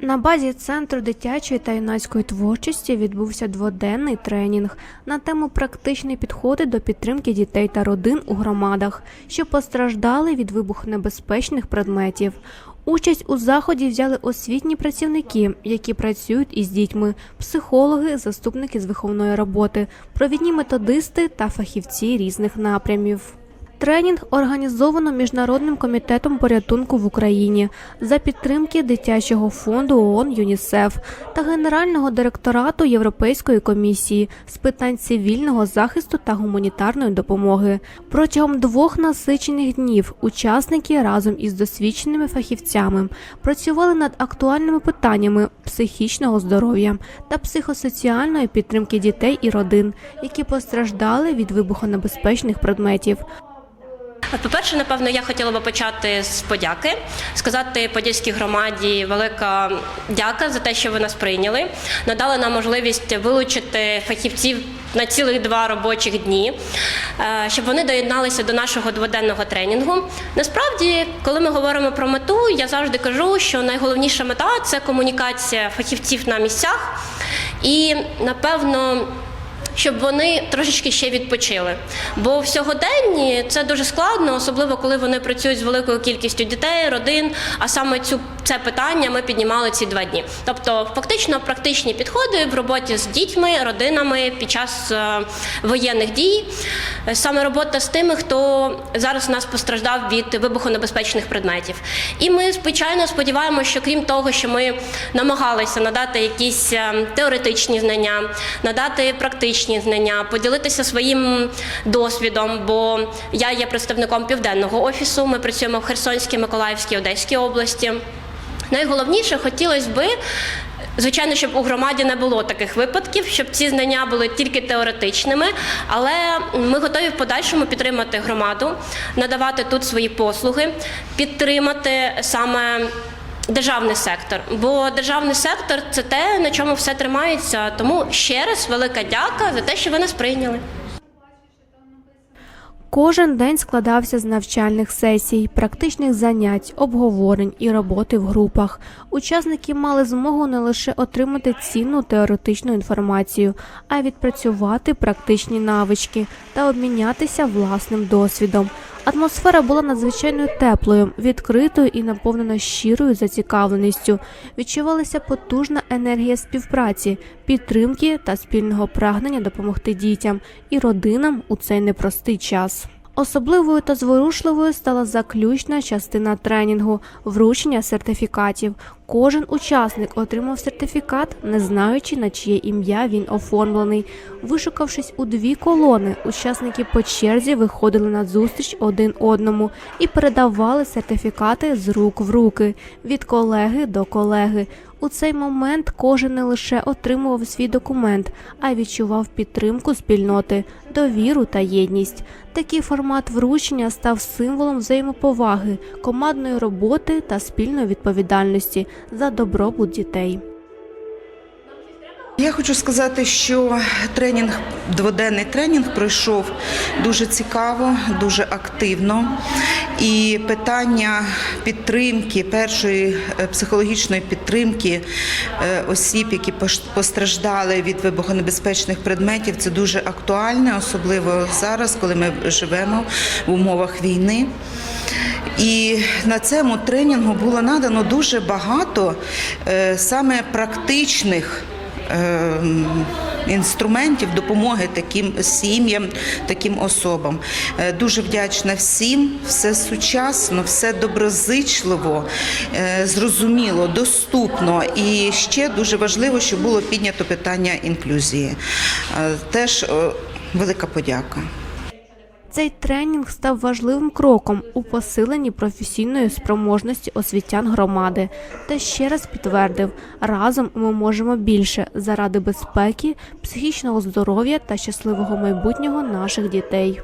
На базі центру дитячої та юнацької творчості відбувся дводенний тренінг на тему практичні підходи до підтримки дітей та родин у громадах, що постраждали від вибухонебезпечних предметів. Участь у заході взяли освітні працівники, які працюють із дітьми, психологи, заступники з виховної роботи, провідні методисти та фахівці різних напрямів. Тренінг організовано Міжнародним комітетом порятунку в Україні за підтримки дитячого фонду ООН ЮНІСЕФ та Генерального директорату Європейської комісії з питань цивільного захисту та гуманітарної допомоги. Протягом двох насичених днів учасники разом із досвідченими фахівцями працювали над актуальними питаннями психічного здоров'я та психосоціальної підтримки дітей і родин, які постраждали від вибухонебезпечних предметів. По-перше, напевно, я хотіла би почати з подяки, сказати подільській громаді велика дяка за те, що ви нас прийняли, надали нам можливість вилучити фахівців на цілих два робочих дні, е, щоб вони доєдналися до нашого дводенного тренінгу. Насправді, коли ми говоримо про мету, я завжди кажу, що найголовніша мета це комунікація фахівців на місцях і, напевно, щоб вони трошечки ще відпочили. Бо в сьогоденні це дуже складно, особливо коли вони працюють з великою кількістю дітей, родин. А саме цю це питання ми піднімали ці два дні. Тобто, фактично, практичні підходи в роботі з дітьми, родинами під час е, воєнних дій. Е, Саме робота з тими, хто зараз у нас постраждав від вибухонебезпечних предметів. І ми звичайно сподіваємося, що крім того, що ми намагалися надати якісь е, теоретичні знання, надати практичні знання, поділитися своїм досвідом. Бо я є представником південного офісу. Ми працюємо в Херсонській, Миколаївській, Одеській області. Найголовніше хотілося би. Звичайно, щоб у громаді не було таких випадків, щоб ці знання були тільки теоретичними, але ми готові в подальшому підтримати громаду, надавати тут свої послуги, підтримати саме державний сектор. Бо державний сектор це те, на чому все тримається. Тому ще раз велика дяка за те, що ви нас прийняли. Кожен день складався з навчальних сесій, практичних занять, обговорень і роботи в групах. Учасники мали змогу не лише отримати цінну теоретичну інформацію, а й відпрацювати практичні навички та обмінятися власним досвідом. Атмосфера була надзвичайно теплою, відкритою і наповнена щирою зацікавленістю. Відчувалася потужна енергія співпраці, підтримки та спільного прагнення допомогти дітям і родинам у цей непростий час. Особливою та зворушливою стала заключна частина тренінгу вручення сертифікатів. Кожен учасник отримав сертифікат, не знаючи на чиє ім'я він оформлений. Вишукавшись у дві колони, учасники по черзі виходили на зустріч один одному і передавали сертифікати з рук в руки від колеги до колеги. У цей момент кожен не лише отримував свій документ, а відчував підтримку спільноти, довіру та єдність. Такий формат вручення став символом взаємоповаги, командної роботи та спільної відповідальності за добробут дітей. Я хочу сказати, що тренінг, дводенний тренінг пройшов дуже цікаво, дуже активно. І питання підтримки, першої е, психологічної підтримки е, осіб, які постраждали від вибухонебезпечних предметів, це дуже актуальне, особливо зараз, коли ми живемо в умовах війни. І на цьому тренінгу було надано дуже багато е, саме практичних інструментів допомоги таким сім'ям, таким особам. Е, Дуже вдячна всім, все сучасно, все доброзичливо, е, зрозуміло, доступно. І ще дуже важливо, що було піднято питання інклюзії. Е, Теж е, велика подяка. Цей тренінг став важливим кроком у посиленні професійної спроможності освітян громади та ще раз підтвердив, разом ми можемо більше заради безпеки, психічного здоров'я та щасливого майбутнього наших дітей.